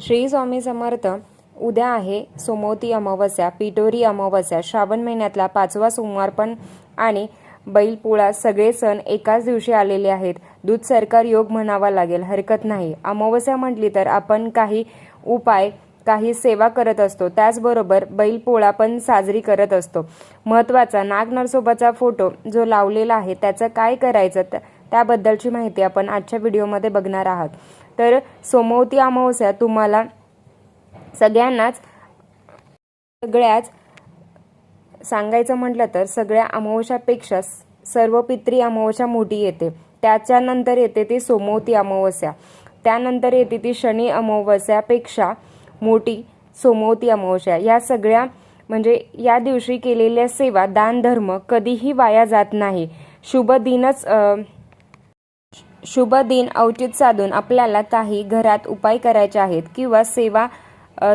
श्री स्वामी समर्थ. उद्या आहे सोमवती अमावस्या पिटोरी अमावस्या श्रावण महिन्यातला पाचवा सोमवार पण आणि बैलपोळा सगळे सण एकाच दिवशी आलेले आहेत. दूध सरकार योग म्हणावा लागेल हरकत नाही. अमावस्या म्हटली तर आपण काही उपाय काही सेवा करत असतो. त्याचबरोबर बैलपोळा पण साजरी करत असतो. महत्त्वाचा नागनरसोबाचा फोटो जो लावलेला आहे त्याचं काय करायचं? त्याबद्दलची माहिती आपण आजच्या व्हिडिओमध्ये बघणार आहात. तर सोमवती अमावस्या तुम्हाला सगळ्यांनाच सगळ्याच सांगायचं म्हटलं तर सगळ्या अमावस्यापेक्षा सर्व पित्री अमावस्या मोठी येते. त्याच्यानंतर येते ती सोमवती अमावस्या. त्यानंतर येते ती शनी अमावस्यापेक्षा मोठी सोमवती अमावस्या. या सगळ्या म्हणजे या दिवशी केलेल्या सेवा दान धर्म कधीही वाया जात नाही. शुभ दिनच शुभ दिन औचित साधून आपल्याला काही घरात उपाय करायचे आहेत किंवा सेवा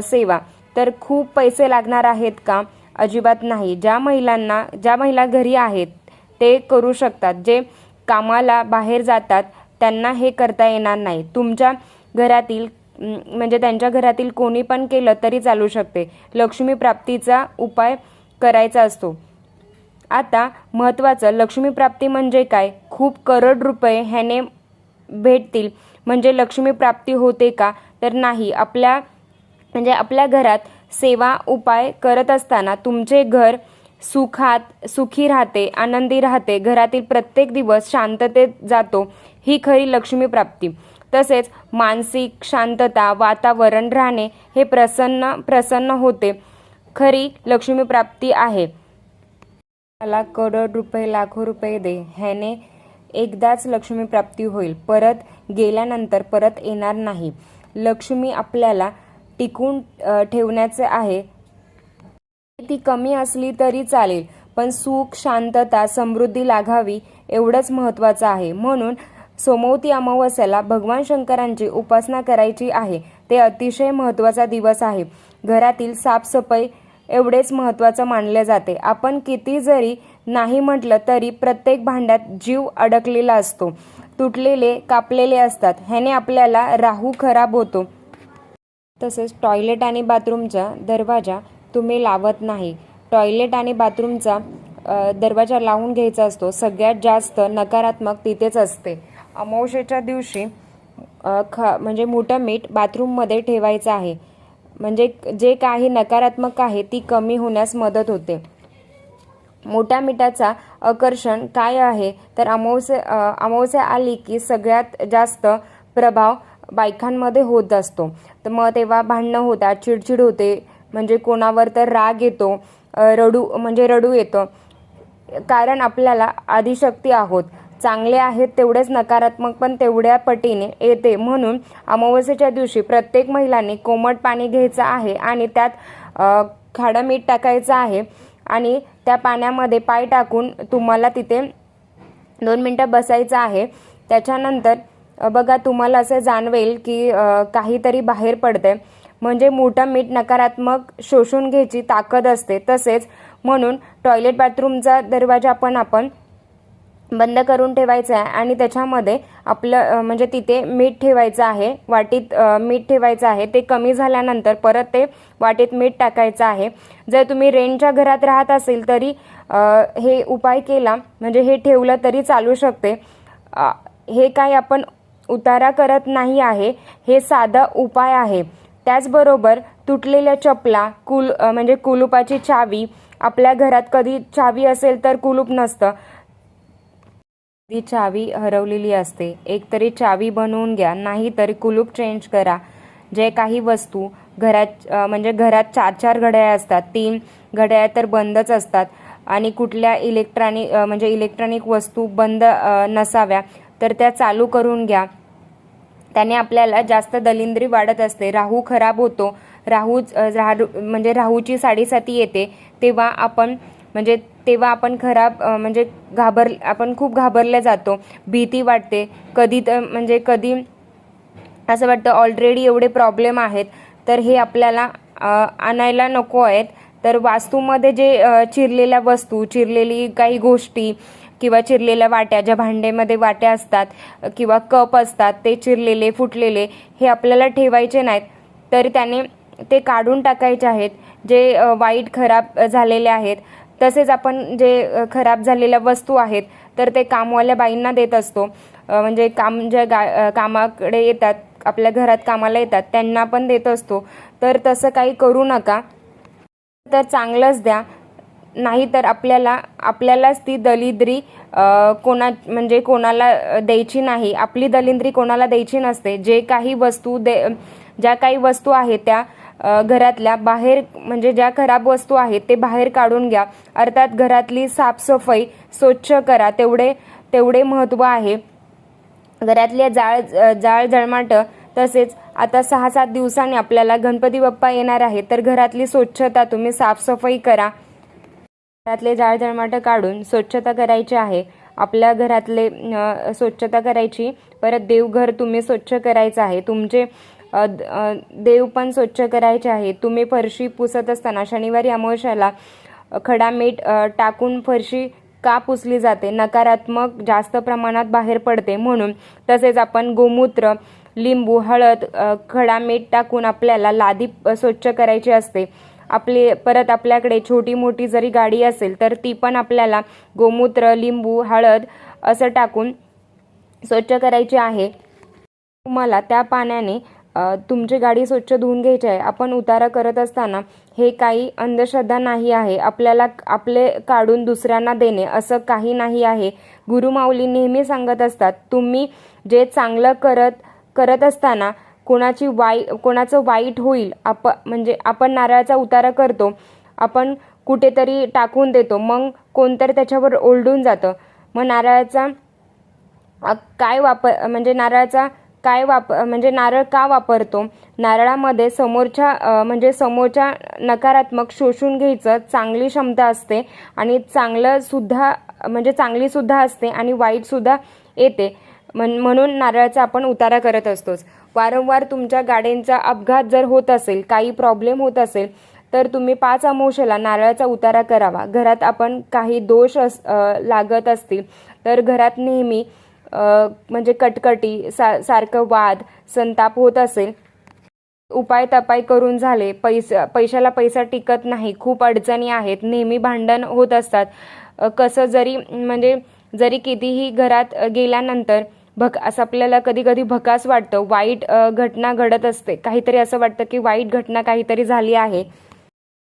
सेवा. तर खूप पैसे लागणार आहेत का? अजिबात नाही. ज्या महिलांना ज्या महिला घरी आहेत ते करू शकतात. जे कामाला बाहेर जातात त्यांना हे करता येणार नाही. तुमच्या घरातील म्हणजे त्यांच्या घरातील कोणी पण केलं तरी चालू शकते. लक्ष्मी प्राप्तीचा उपाय करायचा असतो. आता महत्त्वाचं लक्ष्मीप्राप्ती म्हणजे काय? खूप करोड रुपये ह्याने भेटतील. म्हणजे लक्ष्मी प्राप्ती होते का? तर नाही. आपल्या म्हणजे आपल्या घरात सेवा उपाय करत असताना तुमचे घर सुखात सुखी राहते आनंदी राहते. घरातील प्रत्येक दिवस शांततेत जातो. ही खरी लक्ष्मी प्राप्ती. तसेच मानसिक शांतता वातावरण राहणे हे प्रसन्न प्रसन्न होते. खरी लक्ष्मी प्राप्ती आहे. मला करोड रुपये लाखो रुपये दे. ह्याने एकदाच लक्ष्मी प्राप्ती होईल. परत गेल्यानंतर परत येणार नाही. लक्ष्मी आपल्याला टिकून ठेवण्याचे आहे. ती कमी असली तरी चालेल पण सुख शांतता समृद्धी लागावी एवढंच महत्त्वाचं आहे. म्हणून सोमवती अमावस्याला भगवान शंकरांची उपासना करायची आहे. ते अतिशय महत्त्वाचा दिवस आहे. घरातील साफसफाई एवढेच महत्त्वाचं मानले जाते. आपण किती जरी नाही म्हटलं तरी प्रत्येक भांड्यात जीव अडकलेला असतो. तुटलेले कापलेले असतात. ह्याने आपल्याला राहू खराब होतो. तसेच टॉयलेट आणि बाथरूमचा दरवाजा तुम्ही लावत नाही. टॉयलेट आणि बाथरूमचा दरवाजा लावून घ्यायचा असतो. सगळ्यात जास्त नकारात्मक तिथेच असते. अमावशेच्या दिवशी ख म्हणजे मोठं मीठ बाथरूममध्ये ठेवायचं आहे. म्हणजे जे काही नकारात्मक आहे ती कमी होण्यास मदत होते. मोठ्या मिठाचा आकर्षण काय आहे? तर अमावस्या अमावस्या आली की सगळ्यात जास्त प्रभाव बायकांमध्ये होत असतो. तर मग तेव्हा भांडणं होतात चिडचिड होते म्हणजे कोणावर तर राग येतो रडू म्हणजे रडू येतं. कारण आपल्याला आदिशक्ती आहोत. चांगले आहेत तेवढेच नकारात्मक पण तेवढ्या पटीने येते. म्हणून अमावस्येच्या दिवशी प्रत्येक महिलांनी कोमट पाणी घ्यायचं आहे आणि त्यात खाडं मीठ टाकायचं आहे आणि त्या पाण्यामध्ये पाय टाकून तुम्हाला तिथे दोन मिनटं बसायचं आहे. त्याच्यानंतर बघा तुम्हाला असं जाणवेल की काहीतरी बाहेर पडते म्हणजे मोठं मीठ नकारात्मक शोषून घ्यायची ताकद असते तसेच म्हणून टॉयलेट बाथरूमचा दरवाजा पण आपण बंद करून ठेवायचं आहे आणि त्याच्यामध्ये आपलं म्हणजे तिथे मीठ ठेवायचं आहे वाटीत मीठ ठेवायचं आहे ते कमी झाल्यानंतर परत ते वाटीत मीठ टाकायचं आहे. जर तुम्ही रेंटच्या घरात राहत असेल तरी हे उपाय केला म्हणजे हे ठेवलं तरी चालू शकते. हे काय आपण उतारा करत नाही आहे हे साधा उपाय आहे. त्याचबरोबर तुटलेल्या चपला कुल म्हणजे कुलुपाची चावी आपल्या घरात कधी चावी असेल तर कुलूप नसतं. ती चावी हरवलेली असते. एकतरी चावी बनवून घ्या नाहीतर कुलूप चेंज करा. जे काही वस्तू घरात म्हणजे घरात चार चार घड्याळ असतात तीन घड्याळ तर बंदच असतात. आणि कुठल्या इलेक्ट्रॉनिक म्हणजे इलेक्ट्रॉनिक वस्तू बंद नसाव्या तर त्या चालू करून घ्या. त्याने आपल्याला जास्त दलिंद्री वाढत असते. राहू खराब होतो. राहू राहू म्हणजे राहूची साडेसाती येते. तेव्हा आपण म्हणजे तेव्हा आपण खराब म्हणजे घाबर आपण खूप घाबरल्या जातो. भीती वाटते. कधी तर म्हणजे कधी असं वाटतं ऑलरेडी एवढे प्रॉब्लेम आहेत. तर हे आपल्याला आणायला नको आहेत. तर वास्तूमध्ये जे चिरलेल्या वस्तू चिरलेली काही गोष्टी किंवा चिरलेल्या वाट्या ज्या भांड्यामध्ये वाट्या असतात किंवा कप असतात ते चिरलेले फुटलेले हे आपल्याला ठेवायचे नाहीत. तर त्याने ते काढून टाकायचे आहेत. जे वाईट खराब झालेले आहेत. तसेच आपण जे खराब झालेल्या वस्तू आहेत तर ते कामवाल्या बाईंना देत असतो. म्हणजे काम ज्या गा कामाकडे येतात आपल्या घरात कामाला येतात त्यांना पण देत असतो. तर तसं काही करू नका. तर चांगलंच द्या. नाहीतर आपल्याला आपल्यालाच ती दलिद्री कोणा म्हणजे कोणाला द्यायची नाही. आपली दलिंद्री कोणाला द्यायची नसते. जे काही वस्तू दे ज्या काही वस्तू आहेत त्या घरातल्या बाहेर म्हणजे ज्या खराब वस्तू आहेत ते बाहेर काढून घ्या. अर्थात घरातली साफसफाई स्वच्छ करा. तेवढे तेवढे महत्त्व आहे. घरातल्या जाळ जाळ जळमाट तसेच आता सहा सात दिवसांनी आपल्याला गणपती बाप्पा येणार आहे तर घरातली स्वच्छता तुम्ही साफसफाई करा. घरातले जाळ जळमाट काढून स्वच्छता करायची आहे. आपल्या घरातले स्वच्छता करायची. परत देवघर तुम्ही स्वच्छ करायचं आहे. तुमचे देव पण स्वच्छ करायचे आहे तुम्ही फरशी पुसत असताना शनिवारी अमावश्याला खडा मीठ टाकून फरशी का पुसली जाते? नकारात्मक जास्त प्रमाणात बाहेर पडते म्हणून. तसेच आपण गोमूत्र लिंबू हळद खडा मीठ टाकून आपल्याला लादी स्वच्छ करायची असते. आपली परत आपल्याकडे छोटी मोठी जरी गाडी असेल तर ती पण आपल्याला गोमूत्र लिंबू हळद असं टाकून स्वच्छ करायची आहे. तुम्हाला त्या पाण्याने तुमची गाडी स्वच्छ धुवून घ्यायची आहे आपण उतारा करत असताना हे काही अंधश्रद्धा नाही आहे आपल्याला आपले काढून दुसऱ्यांना देणे असं काही नाही आहे. गुरुमाऊली नेहमी सांगत असतात तुम्ही जे चांगलं करत करत असताना कोणाची वाई कोणाचं वाईट होईल आप म्हणजे आपण नारळाचा उतारा करतो आपण कुठेतरी टाकून देतो मग कोणतरी त्याच्यावर ओरडून जातं. मग नारळाचा काय वापर म्हणजे नारळाचा काय वाप म्हणजे नारळ का वापरतो? नारळामध्ये समोरच्या म्हणजे समोरच्या नकारात्मक शोषून घ्यायचं चांगली क्षमता असते आणि चांगलं सुद्धा म्हणजे चांगली सुद्धा असते आणि वाईट सुद्धा येते. म्हण म्हणून नारळाचा आपण उतारा करत असतोच. वारंवार तुमच्या गाड्यांचा अपघात जर होत असेल काही प्रॉब्लेम होत असेल तर तुम्ही पाच अमावशेला नारळाचा उतारा करावा. घरात आपण काही दोष अस लागत असतील तर घरात नेहमी म्हणजे कटकटी सा सारखं वाद संताप होत असेल उपाय तपाय करून झाले पैसा पैशाला पैसा टिकत नाही खूप अडचणी आहेत नेहमी भांडण होत असतात. कसं जरी म्हणजे जरी कितीही घरात गेल्यानंतर भक असं आपल्याला कधी कधी भकास वाटतं वाईट घटना घडत असते. काहीतरी असं वाटतं की वाईट घटना काहीतरी झाली आहे.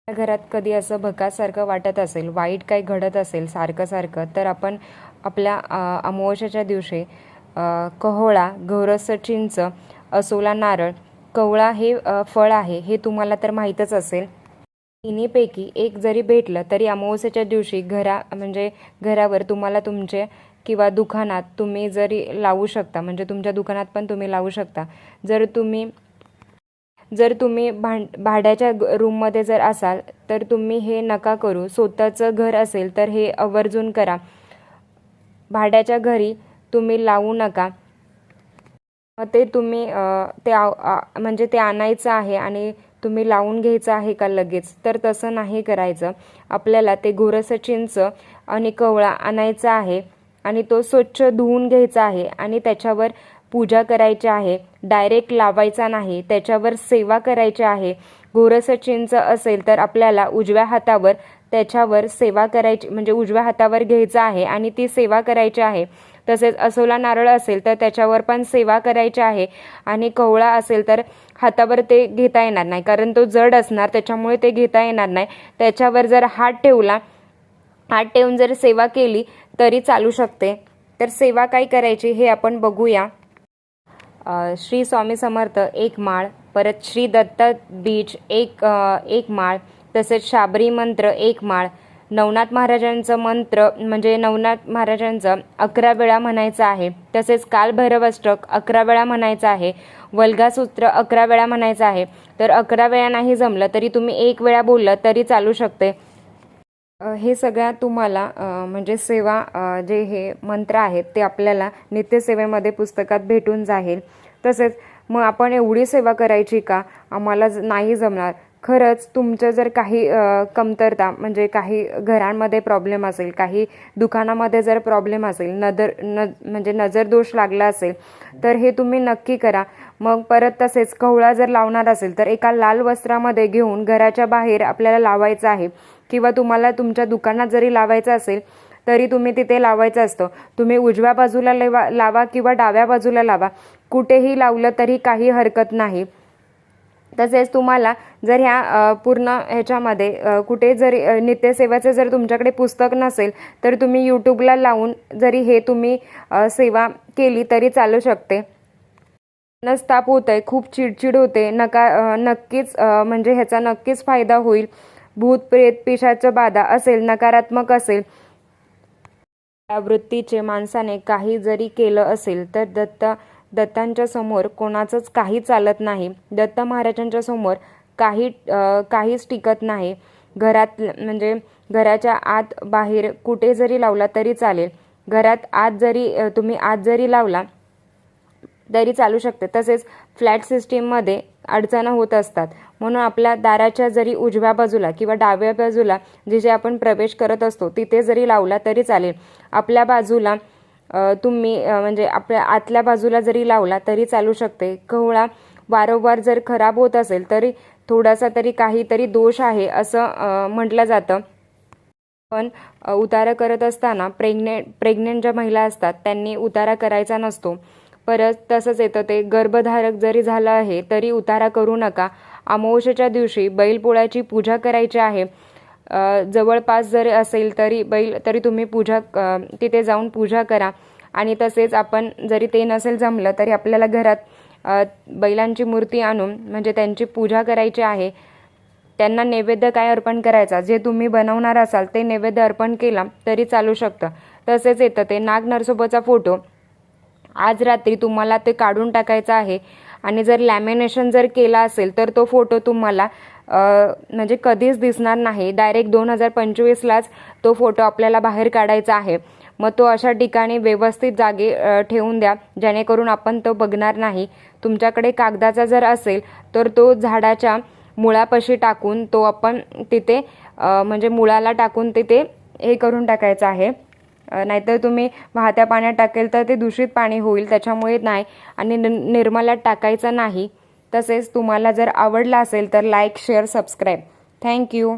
आपल्या घरात कधी असं भकासारखं वाटत असेल वाईट काही घडत असेल सारखं सारखं तर आपण आपल्या अमावश्याच्या दिवशी कहोळा गौरस चिंच असोला नारळ कवळा हे फळ आहे हे तुम्हाला तर माहीतच असेल. तिन्हीपैकी एक जरी भेटलं तरी अमावस्याच्या दिवशी घरा म्हणजे घरावर तुम्हाला तुमचे किंवा दुकानात तुम्ही जरी लावू शकता म्हणजे तुमच्या दुकानात पण तुम्ही लावू शकता जर तुम्ही जर तुम्ही भांड भाड्याच्या ग- रूममध्ये जर असाल तर तुम्ही हे नका करू. स्वतःचं घर असेल तर हे आवर्जून करा. भाड्याच्या घरी तुम्ही लावू नका. ते तुम्ही ते म्हणजे ते आणायचं आहे आणि तुम्ही लावून घ्यायचं आहे का लगेच? तर तसं नाही करायचं. आपल्याला ते गोरसं चिंच आणि कवळा आणायचा आहे आणि तो स्वच्छ धुवून घ्यायचा आहे आणि त्याच्यावर पूजा करायची आहे डायरेक्ट लावायचा नाही त्याच्यावर सेवा करायची आहे गोरसचिनचं असेल तर आपल्याला उजव्या हातावर त्याच्यावर सेवा करायची म्हणजे उजव्या हातावर घ्यायचं आहे आणि ती सेवा करायची आहे. तसेच असोला नारळ असेल तर त्याच्यावर पण सेवा करायची आहे आणि कवळा असेल तर हातावर ते घेता येणार नाही कारण तो जड असणार त्याच्यामुळे ते घेता येणार नाही. त्याच्यावर जर हात ठेवला हात ठेवून जर सेवा केली तरी चालू शकते. तर सेवा काय करायची हे आपण बघूया. श्री स्वामी समर्थ एक माळ परत श्री दत्त बीज एक एक माळ तसेच शाबरी मंत्र एक माळ. नवनाथ महाराजांचं मंत्र म्हणजे नवनाथ महाराजांचं अकरा वेळा म्हणायचं आहे. तसेच कालभैरवाष्टक अकरा वेळा म्हणायचं आहे. वल्गासूत्र अकरा वेळा म्हणायचं आहे. तर अकरा वेळा नाही जमलं तरी तुम्ही एक वेळा बोललं तरी चालू शकते. हे सगळ्या तुम्हाला म्हणजे सेवा जे हे मंत्र आहेत ते आपल्याला नित्यसेवेमध्ये पुस्तकात भेटून जाईल तसेच मग आपण एवढी सेवा करायची का? आम्हाला ज- नाही जमणार. खरंच तुमचं जर काही कमतरता म्हणजे काही घरांमध्ये प्रॉब्लेम असेल काही दुकानामध्ये जर प्रॉब्लेम असेल नजर न म्हणजे नजर दोष लागला असेल तर हे तुम्ही नक्की करा. मग परत तसेच कवळा जर लावणार असेल तर एका लाल वस्त्रामध्ये घेऊन घराच्या बाहेर आपल्याला लावायचं आहे. किंवा तुम्हाला तुमच्या दुकानात जरी लावायचं असेल तरी तुम्ही तिथे लावायचं असतं. तुम्ही उजव्या बाजूला लेवा लावा किंवा डाव्या बाजूला लावा. कुठेही लावलं तरी काही हरकत नाही. तसेच तुम्हाला जर ह्या पूर्ण ह्याच्यामध्ये कुठे जरी नित्यसेवाचं जर तुमच्याकडे पुस्तक नसेल तर तुम्ही यूट्यूबला लावून जरी हे तुम्ही सेवा केली तरी चालू शकते. मनस्ताप होत आहे खूप चिडचिड होते नका नक्कीच म्हणजे ह्याचा नक्कीच फायदा होईल. भूत प्रेत पिशाचं बाधा असेल नकारात्मक असेल या वृत्तीचे माणसाने काही जरी केलं असेल तर दत्त दत्तांच्या समोर कोणाचंच काही चालत नाही. दत्त महाराजांच्या समोर काही काहीच टिकत नाही. घरात म्हणजे घराच्या आत बाहेर कुठे जरी लावला तरी चालेल. घरात आत जरी तुम्ही आत जरी लावला तरी चालू शकते. तसेच फ्लॅट सिस्टीममध्ये अडचणं होत असतात. म्हणून आपल्या दाराच्या जरी उजव्या बाजूला किंवा डाव्या बाजूला जिथे आपण प्रवेश करत असतो तिथे जरी लावला तरी चालेल. आपल्या बाजूला तुम्ही म्हणजे आपल्या आतल्या बाजूला जरी लावला तरी चालू शकते. कवळा वारंवार जर खराब होत असेल तरी थोडासा तरी काहीतरी दोष आहे असं म्हटलं जातं. पण उतारा करत असताना प्रेग्नेंट प्रेग्नेंट ज्या महिला असतात त्यांनी उतारा करायचा नसतो. परत तसंच येतं ते गर्भधारक जरी झालं आहे तरी उतारा करू नका. अमावस्येच्या दिवशी बैलपोळ्याची पूजा करायची आहे. जवळपास जरी असेल तरी बैल तरी तुम्ही पूजा तिथे जाऊन पूजा करा. आणि तसेच आपण जरी ते नसेल जमलं तरी आपल्याला घरात बैलांची मूर्ती आणून म्हणजे त्यांची पूजा करायची आहे. त्यांना नैवेद्य काय अर्पण करायचा? जे तुम्ही बनवणार असाल ते नैवेद्य अर्पण केला तरी चालू शकतं. तसेच येतं ते नाग नरसोबाचा फोटो. आज रात्री तुम्हाला ते काढून टाकायचं आहे. आणि जर लॅमिनेशन जर केला असेल तर तो फोटो तुम्हाला म्हणजे कधीच दिसणार नाही. डायरेक्ट दोन हजार पंचवीसलाच तो फोटो आपल्याला बाहेर काढायचा आहे. मग तो अशा ठिकाणी व्यवस्थित जागे ठेवून द्या जेणेकरून आपण तो बघणार नाही. तुमच्याकडे कागदाचा जर असेल तर तो झाडाच्या मुळापाशी टाकून तो आपण तिथे म्हणजे मुळाला टाकून तिथे हे करून टाकायचं आहे. नाहीतर तुम्ही वाहत्या पाण्यात टाकेल तर ते दूषित पाणी होईल त्याच्यामुळे नाही. आणि नि निर्मलात टाकायचं नाही. तसेच तुम्हाला जर आवडला असेल तर लाईक शेअर सबस्क्राईब थँक्यू